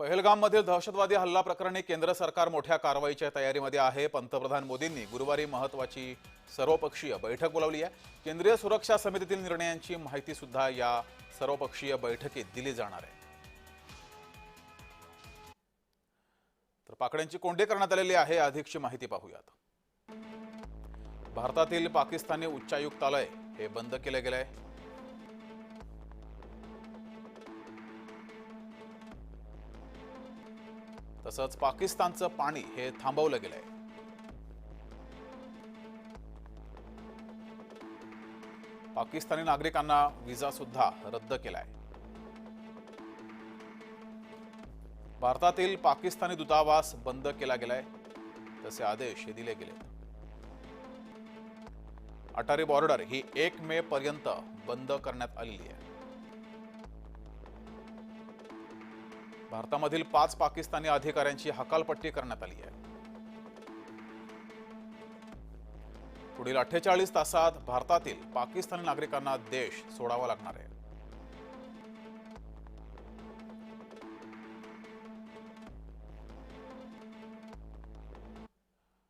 पहलगाममधील दहशतवादी हल्ला प्रकरणी केंद्र सरकार मोठ्या कारवाईच्या तयारीमध्ये आहे. पंतप्रधान मोदींनी गुरुवारी महत्वाची सर्वपक्षीय बैठक बोलावली आहे. केंद्रीय सुरक्षा समितीतील निर्णयांची माहिती सुद्धा या सर्वपक्षीय बैठकीत दिली जाणार आहे. तर पाकड्यांची कोंडी करण्यात आलेली आहे. अधिकची माहिती पाहूयात. भारतातील पाकिस्तानी उच्चायुक्तालय हे बंद केलं गेलं आहे. तसंच पाकिस्तानचं पाणी हे थांबवलं गेलंय. पाकिस्तानी नागरिकांना विजा सुद्धा रद्द केलाय. भारतातील पाकिस्तानी दूतावास बंद केला गेलाय तसे आदेश हे दिले गेले अटारी बॉर्डर ही एक मे पर्यंत बंद करण्यात आलेली आहे. भारतामधील पाच पाकिस्तानी अधिकाऱ्यांची हकालपट्टी करण्यात आली आहे. पुढील अठ्ठेचाळीस तासात भारतातील पाकिस्तानी नागरिकांना देश सोडावा लागणार आहे.